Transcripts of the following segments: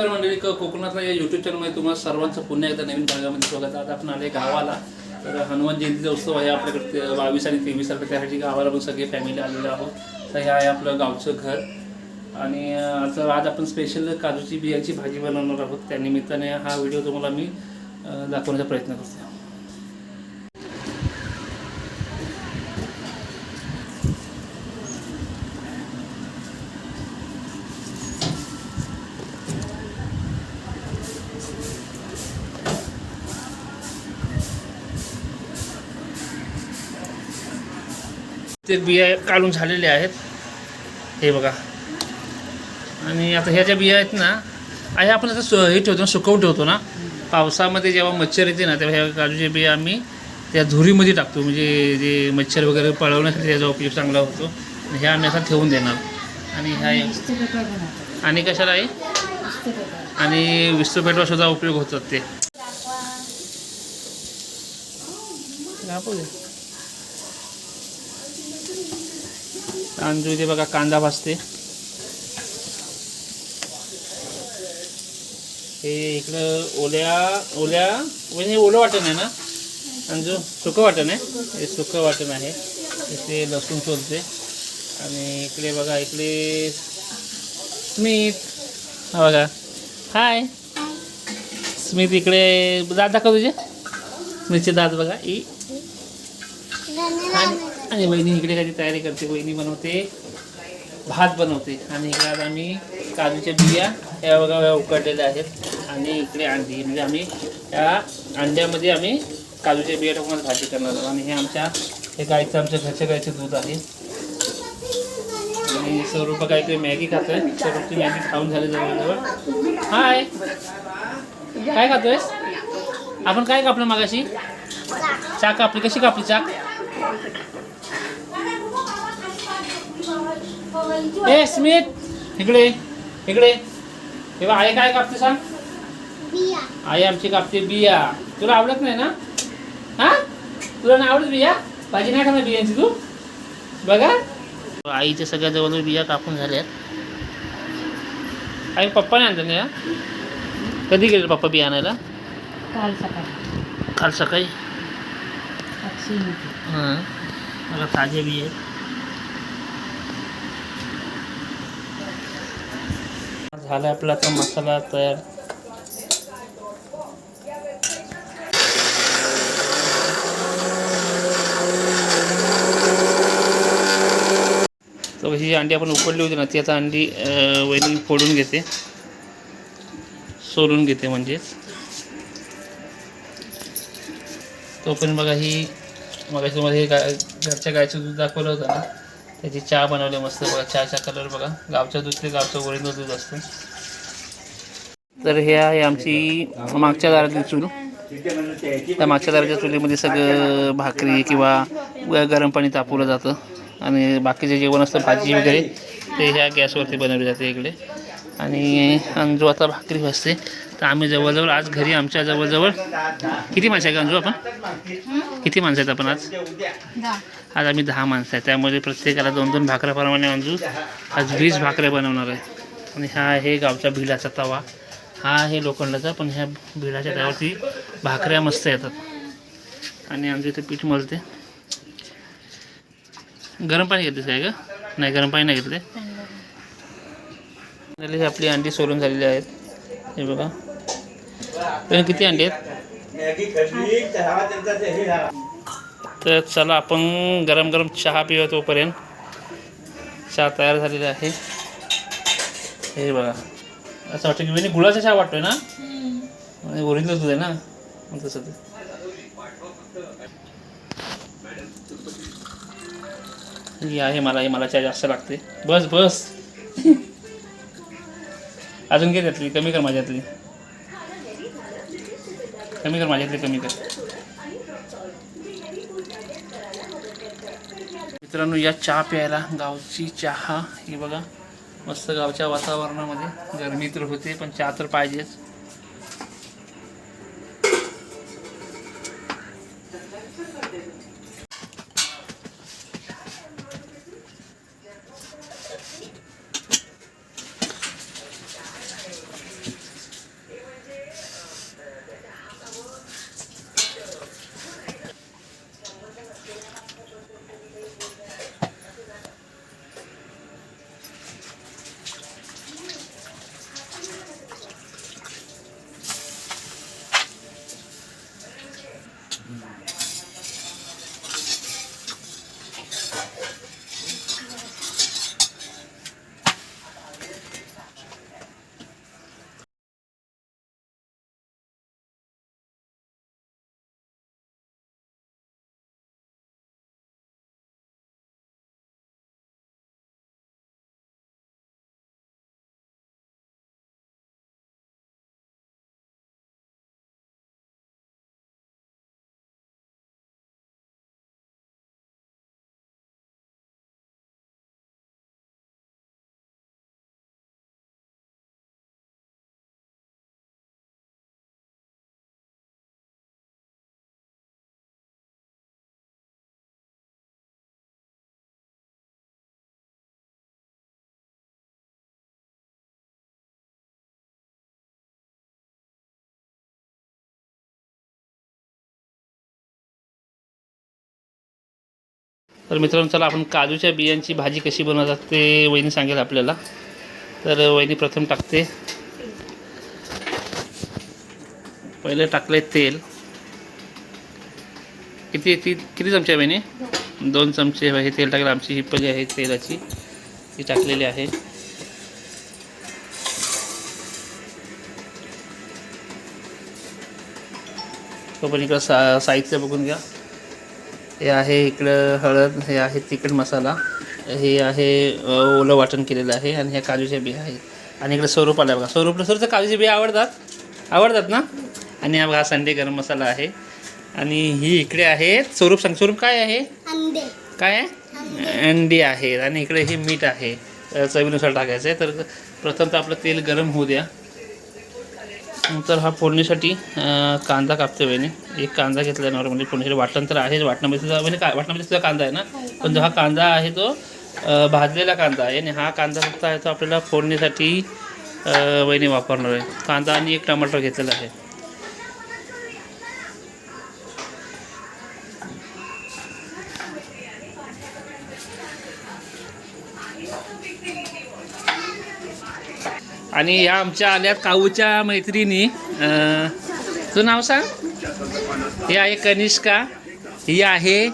नमस्कार मंडळी क- कोकणातल्या या युट्यूब चॅनलमध्ये तुम्हाला सर्वांचं पुन्हा एकदा नवीन भागामध्ये स्वागत. आहे. आता आपण आले गावाला. तर हनुमान जयंतीचा उत्सव आहे आपल्याकडे बावीस आणि तेवीस तारखे त्यासाठी गावाला पण सगळे फॅमिली आलेलो आहोत. तर हे आहे आपलं गावचं घर. आणि आता आज आपण स्पेशल काजूची बियाची भाजी बनवणार आहोत. त्या निमित्ताने हा व्हिडिओ तुम्हाला मी दाखवण्याचा प्रयत्न करतो ते बिया काढून झालेले आहेत. हे बघा. आणि आता ह्या ज्या बिया आहेत ना आहे आपण आता सु- हे ठेवतो ना सुकवून ठेवतो ना. पावसामध्ये जेव्हा मच्छर येते ना तेव्हा ह्या काजूच्या बिया आम्ही त्या धुरीमध्ये टाकतो. म्हणजे जे मच्छर वगैरे पळवण्यासाठी त्याचा उपयोग चांगला होतो. ह्या आम्ही आता ठेवून देणार. आणि ह्या आणि कशाला आहे? आणि विस्तृपेटवा सुद्धा उपयोग होतात ते. दाखवू इथे बघा कांदा भाजते. हे इकडं ओल्या ओल्या म्हणजे हे ओलं वाटण आहे ना? अंजू सुकं वाटण आहे. हे सुकं वाटण आहे. इथे लसूण सोलते. आणि इकडे बघा इकडे स्मित. हा बघा. हाय. स्मित इकडे दात दाखव तुझे. मिरचे दात बघा. ई. आणि आणि वहिनी इकडे काही तयारी करते वहिनी बनवते भात बनवते. आणि इकडे आज आम्ही काजूच्या बिया या बघा या उकडलेल्या आहेत. आणि इकडे अंडी म्हणजे आम्ही या अंड्यामध्ये आम्ही काजूच्या बिया टाकून भाजी करणार आहोत. आणि हे आमच्या हे गाईचं आमच्या घरच्या गाईचं दूध आहे. आणि स्वरूप काय ते मॅगी खातोय. स्वरूपची मॅगी खाऊन झाली जवळजवळ हाय. काय खातोयस? आपण काय कापलं मागाशी? चाक कापली. कशी कापली चाक? ए स्मित इकडे इकडे. हे बघ, आई काय कापते सांग? आई आमची कापते बिया. तुला आवडत नाही ना? हा? तुला नाही आवडत बिया? भाजी नाही खाणार बियांची तू? बघा. आईच्या सगळ्या जवळ बिया कापून झाल्यात. आई आणलं नाही हा? कधी गेले पप्पा बिया आणायला? काल सकाळी. काल सकाळी. हां. मला ताजे बिया आहेत. झाला आपला आता मसाला तयार. तर ही अंडी आपण उकडली होती ना ती आता अंडी वैनी फोडून घेते. सोलून घेते म्हणजेच. तोपर्यंत बघा ही मग तुम्हाला हे गाय घरच्या गायचं दूध दाखवलं होतं ना. त्याची चहा बनवली मस्त बघा. चहाचा कलर बघा. गावच्या दूध गावचं ओरिजिनल दूध असतं. तर हे आहे आमची मागच्या दारातली चूल. त्या मागच्या दाराच्या चुलीमध्ये सगळं भाकरी किंवा गरम पाणी तापवलं जातं. आणि बाकीचे जेवण असतं भाजी वगैरे. ते ह्या गॅसवरती बनवले जाते इकडे. आणि अंजू आता भाकरी भासते तर आम्ही जवळजवळ आज घरी आमच्या जवळजवळ किती माणसं आहे का अंजू आपण? किती माणसं आहेत आपण आज? आज आम्ही दहा माणसं आहे. त्यामध्ये प्रत्येकाला दोन दोन भाकऱ्याप्रमाणे अंजू आज वीस भाकऱ्या बनवणार आहे. आणि हा आहे गावचा भिलाचा तवा. हा आहे लोखंडाचा पण ह्या भिलाच्या तव्यावरती भाकऱ्या मस्त येतात. आणि आमच्या इथे पीठ मळते. गरम पाणी घेतलीस काय का नाही गरम पाणी नाही घेतले झाली आपली अंडी सोलून झालेली आहेत. हे बघा. किती अंडी आहेत? तर चला आपण गरम गरम चहा पिऊया तोपर्यंत. चहा तयार झालेला आहे. हे बघा. असं वाटतं की म्हणजे गुळाचा चहा वाटतोय ना? म्हणजे ओरिजिनल दूध आहे ना? मग तसं ते. ही आहे मला ही मला चहा जास्त लागते बस बस. अजून घे त्यातली कमी कर माझ्यातली. कमी कर माझ्यातली कमी कर. मित्रांनो या चहा प्यायला गावची चहा ही बघा मस्त गावच्या वातावरणामध्ये. गरमी तर होते पण चहा तर पाहिजेच. 嗯 तर मित्रांनो चला आपण काजूच्या बियांची भाजी कशी बनवतात ते वहिनी सांगेल आपल्याला. तर वहिनी प्रथम टाकते. पहिले टाकले तेल. किती ती किती चमचे आहे वहिनी? दोन चमचे हे तेल टाकलं आमची ही पली आहे तेलाची. ती टाकलेली आहे. तो पण इकडं सा साहित्य बघून घ्या. हे आहे इकडं हळद हे आहे तिखट मसाला हे आहे ओलं वाटण केलेलं आहे आणि ह्या काजूच्या बिया आहेत आणि इकडे स्वरूप आला बघा. स्वरूपला स्वरूपचं काजूच्या बिया आवडतात? आवडतात ना? आणि हा बघा संडे गरम मसाला आहे. आणि ही इकडे आहे. स्वरूप सांग स्वरूप काय आहे? काय आहे? अंडी. आहेत. आणि इकडे हे मीठ आहे. चवीनुसार टाकायचं आहे तर प्रथम तर आपलं तेल गरम होऊ द्या. नंतर हा फोडणीसाठी कांदा कापते बहिणी. एक कांदा घेतला नॉर्मली म्हणजे फोडणीसाठी. वाटण तर आहेच. वाटणामध्ये सुद्धा म्हणजे काय वाटणामध्ये सुद्धा कांदा आहे ना? पण जो हा कांदा आहे तो भाजलेला कांदा आहे. आणि हा कांदा फक्त आहे तो आपल्याला फोडणीसाठी अ, वहिनी वापरणार आहे. कांदा आणि एक टमाटर घेतलेला आहे. आणि ह्या आमच्या आल्यात काऊच्या मैत्रिणी. तुझं नाव सांग? ही आहे कनिष्का. ही आहे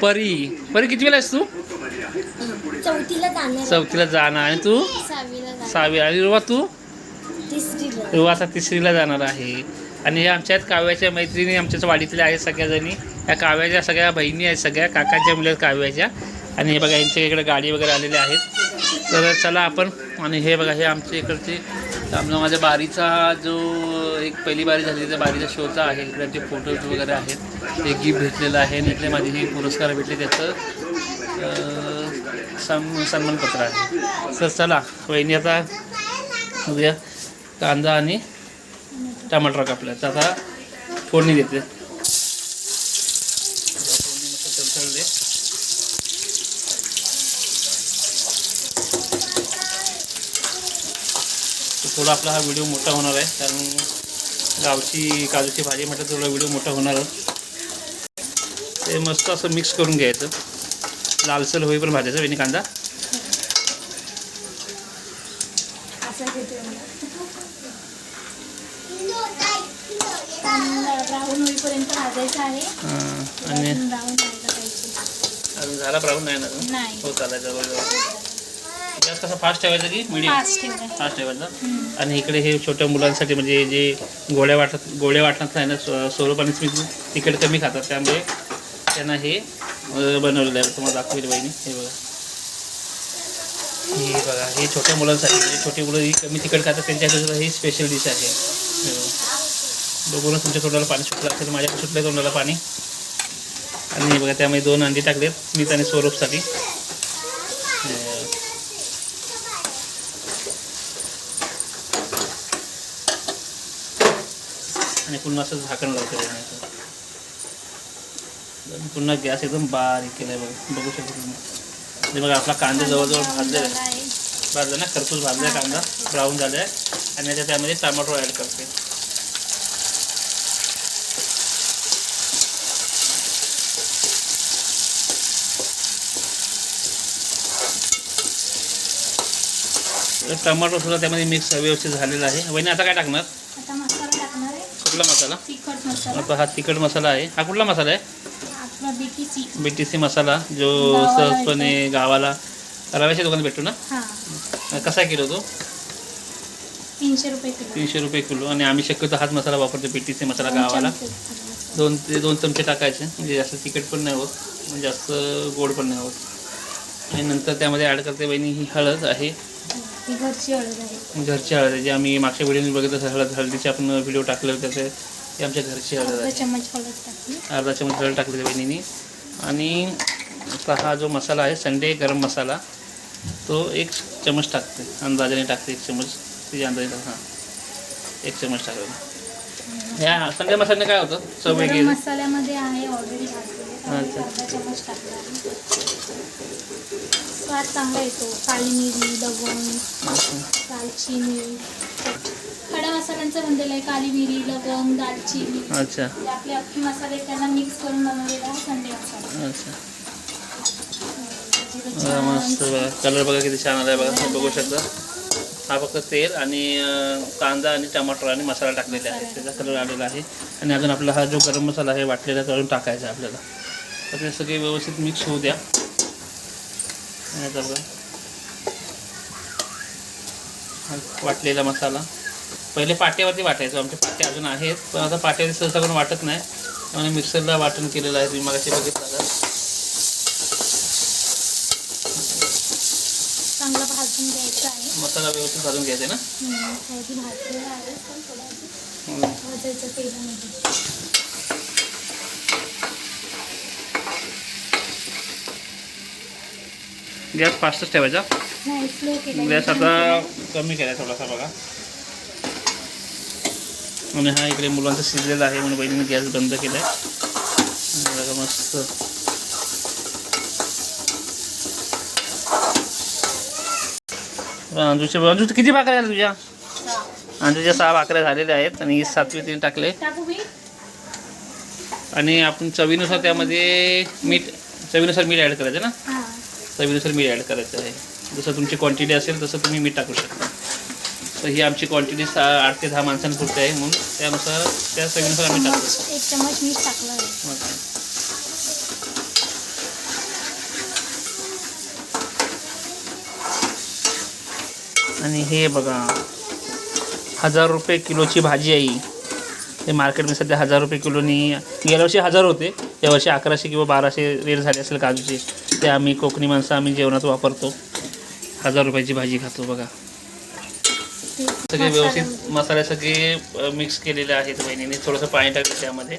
परी. परी किती वेळा आहेस तू? चौथीला जाणार. आणि तू? सहावी आणि रुवा तू? रुवा आता तिसरीला जाणार आहे. आणि ह्या आमच्यात काव्याच्या मैत्रिणी. आमच्याच वाडीतल्या आहेत सगळ्याजणी. या काव्याच्या सगळ्या बहिणी आहेत सगळ्या. काकाच्या मुली आहेत काव्याच्या. आणि हे बघा यांच्या इकडे गाडी वगैरे आलेली आहेत. तर चला आपण. आणि हे बघा हे आमच्या इकडचे आमचा माझ्या बारीचा जो एक पहिली बारी झाली त्या बारीचा शोचा आहे. इकडे जे फोटोज वगैरे आहेत. ते गिफ्ट भेटलेलं आहे. आणि इकडे माझे हे पुरस्कार भेटले त्याचं अं, सन्मानपत्र आहे. तर चला वहिनी आता उद्या कांदा आणि टमाटर कापल्या तर आता फोडणी देते फोडणी मस्त तडतडले. तर थोडा आपला हा व्हिडिओ मोठा होणार आहे कारण गावची काजूची भाजी म्हटलं थोडा व्हिडिओ मोठा होणारच ते मस्त असं मिक्स करून घ्यायचं. लालसर होईपर्यंत भाजायचं वेणी कांदा. आणि झाला ब्राऊन नाही ना हो चालायचं जवळजवळ. गॅस कसा फास्ट ठेवायचा की मीडियम फास्ट ठेवायचा. आणि इकडे हे छोट्या मुलांसाठी म्हणजे जे गोळ्या वाटत गोळ्या वाटत आहे ना स्व- स्वरूप आणि तिखट कमी खातात त्यामुळे त्यांना हे बनवलेलं आहे. तुम्हाला दाखवेल बहिणी हे बघा. हे बघा. हे छोट्या मुलांसाठी म्हणजे छोटी मुलं ही कमी तिखट खातात सुद्धा ही स्पेशल डिश आहे. बघा. बघूनच तुमच्या तोंडाला पाणी सुटलं असेल माझ्या सुटलं तोंडाला पाणी. आणि हे बघा त्यामध्ये दोन अंडी टाकलेत स्मित आणि स्वरूपसाठी आणि पुन्हा असं झाकण लावतो आणि पुन्हा गॅस एकदम बारीक केलाय बघ बघू शकतो तुम्ही. आणि बघा आपला कांदा जवळजवळ भाजलेला आहे. भाजला ना खरपूस भाजलाय कांदा ब्राऊन झालाय. आणि आता त्यामध्ये टमाटो ॲड करते. तर टमाटो सुद्धा त्यामध्ये मिक्स व्यवस्थित झालेला आहे. वहिनी आता काय टाकणार आता मसाला टाकणार आहे कुठला मसाला? तिखट मसाला. हा तिखट मसाला आहे. हा कुठला मसाला आहे? आपला बीटीची बी टी सी मसाला जो सहजपणे गावाला रव्याच्या दुकानात भेटतो ना? कसा किलो तो? तीनशे रुपये किलो. तीनशे रुपये किलो. आणि आम्ही शक्यतो हाच मसाला वापरतो बी टी सी मसाला गावाला. दोन ते दोन चमचे टाकायचे. म्हणजे जास्त तिखट पण नाही होत. म्हणजे जास्त गोड पण नाही होत. आणि नंतर त्यामध्ये ॲड करते बहिणी ही हळद आहे. ही घरची हळद आहे. घरची हळद आहे जी आम्ही मागच्या व्हिडिओ बघितलं हळद हळदीचे आपण व्हिडिओ टाकले होते त्याचे ते आमच्या घरची हळद अर्धा आहे. चम्मच हळद टाकली. अर्धा चमच हळद टाकली त्या बहिणीने. आणि आता हा जो मसाला आहे संडे गरम मसाला तो एक चमच टाकते. अंदाजाने टाकते एक चमच तिच्या अंदाजे हां. एक चमच टाकलं ह्या संडे मसाल्याने काय होतं? चव वेगळी. मसाल्यामध्ये आहे ऑलरेडी अच्छा. आहे. स्वाद चांगला येतो. काळी मिरी लवंग. दालचिनी खड्या मसाल्यांचं बनलेलं आहे. काली मिरी लवंग दालचिनी. अच्छा. आपले अख्खी मसाले त्यांना मिक्स करून बनवलेला आहे संडे मसाला. अच्छा. बघा मस्त बघा. कलर बघा किती छान आलाय. बघा तुम्ही बघू शकता. हा फक्त तेल आणि अं, कांदा आणि टमाटर आणि मसाला टाकलेला आहे त्याचा कलर आलेला आहे. आणि अजून आपला हा जो गरम मसाला आहे वाटलेला तो अजून टाकायचा आहे आपल्याला. तर ते सगळे व्यवस्थित मिक्स होऊ द्या. आता बघा. वाटलेला मसाला. पहिले पाट्यावरती वाटायचो. आमचे पाटे अजून आहेत पण आता पाट्यावरती सहसा करून वाटत नाही. आणि मिक्सरला वाटण केलेलं आहे. तुम्ही मगाशी बघितलं का चांगलं भाजून घ्यायचं आहे. मसाला व्यवस्थित भाजून घ्यायचा आहे ना? पण. भाजायचं तेलामध्ये. गॅस फास्टच ठेवायचा. गॅस आता कमी केला थोडासा बघा. आणि हा इकडे मुलांचा शिजलेला आहे म्हणून बहिणीने गॅस बंद केला आहे बघा मस्त. अंजूच्या अंजू किती भाकऱ्या झाल्या तुझ्या? अंजूच्या सहा भाकऱ्या झालेल्या आहेत आणि ही सातवी तिने टाकले. आणि आपण चवीनुसार त्यामध्ये मीठ चवीनुसार मीठ ॲड करायचं ना? चवीनुसार मीठ ॲड करायचं आहे जसं तुमची क्वांटिटी असेल तसं तुम्ही मीठ टाकू शकता तर ही आमची क्वांटिटी सा आठ ते दहा माणसांपुरती आहे म्हणून त्यानुसार त्या चवीनुसार आम्ही टाकतो एक चम्मच मीठ टाकलं आहे. आणि हे बघा हजार रुपये किलोची भाजी आहे ही. ते मार्केटमध्ये सध्या हजार रुपये किलोनी गेल्या वर्षी हजार होते. यावर्षी अकराशे किंवा बाराशे रेट झाले असेल काजूचे. ते आम्ही कोकणी माणसं आम्ही जेवणात वापरतो. हजार रुपयाची भाजी खातो बघा. सगळे व्यवस्थित मसाले सगळे मिक्स केलेले आहेत बहिणीने. थोडंसं पाणी टाकलं त्यामध्ये.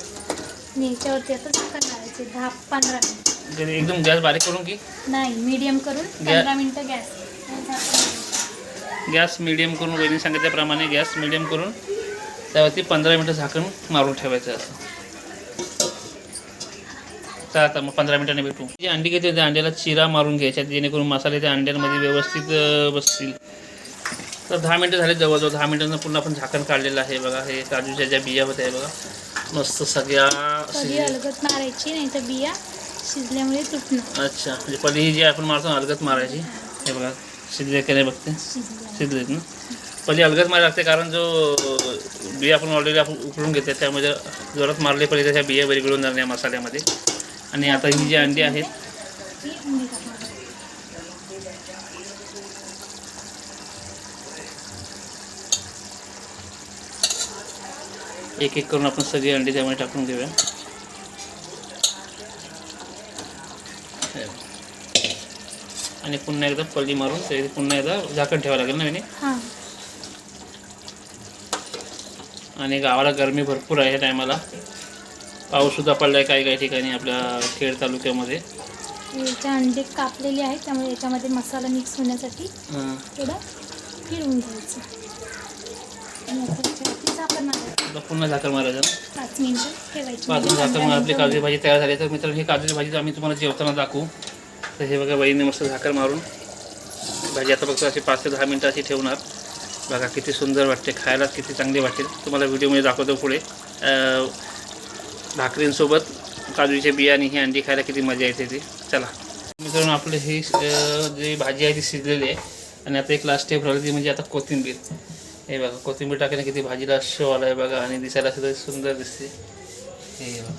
म्हणजे एकदम गॅस बारीक करून की? नाही मीडियम करून पंधरा मिनिटं गॅस. गॅस मिडियम करून वहिनी सांगितल्याप्रमाणे गॅस मिडियम करून त्यावरती पंधरा मिनटं झाकण मारून ठेवायचं असं. तर आता मग पंधरा मिनिटांनी भेटू. जी अंडी घेते त्या अंड्याला चिरा मारून घ्यायच्या जेणेकरून मसाले त्या अंड्यांमध्ये व्यवस्थित बसतील. तर दहा मिनटं झाले जवळजवळ दहा मिनिटांना पुन्हा आपण झाकण काढलेलं आहे बघा. हे काजूच्या ज्या बिया होत्या बघा. मस्त सगळ्या. अलगत मारायची नाही तर बिया शिजल्यामुळे तुटणार. अच्छा म्हणजे पहिले ही जी आपण मारतो अलगत मारायची. हे बघा शिजले की नाही बघते? शिजलेत ना? पहिली अलगद मारायला लागते कारण जो बिया आपण ऑलरेडी आपण उकळून घेते त्यामध्ये जोरात मारले पहिले त्याच्या बिया विरघळून जाणार या मसाल्यामध्ये. आणि आता ही जी अंडी आहेत एक एक करून आपण सगळी अंडी त्यामध्ये टाकून घेऊया. आणि पुन्हा एकदा पल्ली मारून पुन्हा एकदा झाकण ठेवावं लागेल ना मी आणि गावाला गरमी भरपूर आहे टायमाला. पाऊससुद्धा पडला आहे काही काही ठिकाणी आपल्या खेड तालुक्यामध्ये. अंडे कापलेले आहेत त्यामुळे याच्यामध्ये मसाला मिक्स होण्यासाठी थोडं फिरवून घ्यायचं. पुन्हा झाकण मारायचं पाच मिनिटं ठेवायची. पाच झाकण आपली काजूची भाजी तयार झाली. तर मित्रांनो ही काजूची भाजी आम्ही तुम्हाला जेवताना दाखवू. तर हे बघा बाईने मस्त झाकण मारून. भाजी आता फक्त अशी पाच ते दहा मिनटं अशी ठेवणार. बघा किती सुंदर वाटते. खायला किती चांगली वाटेल तुम्हाला व्हिडिओमध्ये दाखवतो पुढे. भाकरींसोबत काजूचे बियाणे ही अंडी खायला किती मजा येते ती. चला. मित्रांनो आपले ही जी भाजी आहे ती शिजलेली आहे. आणि आता एक लास्ट स्टेप राहिली ती म्हणजे आता कोथिंबीर. हे बघा कोथिंबीर टाकायला किती भाजीला शो आला आहे बघा आणि दिसायला सुद्धा सुंदर दिसते. हे बघा.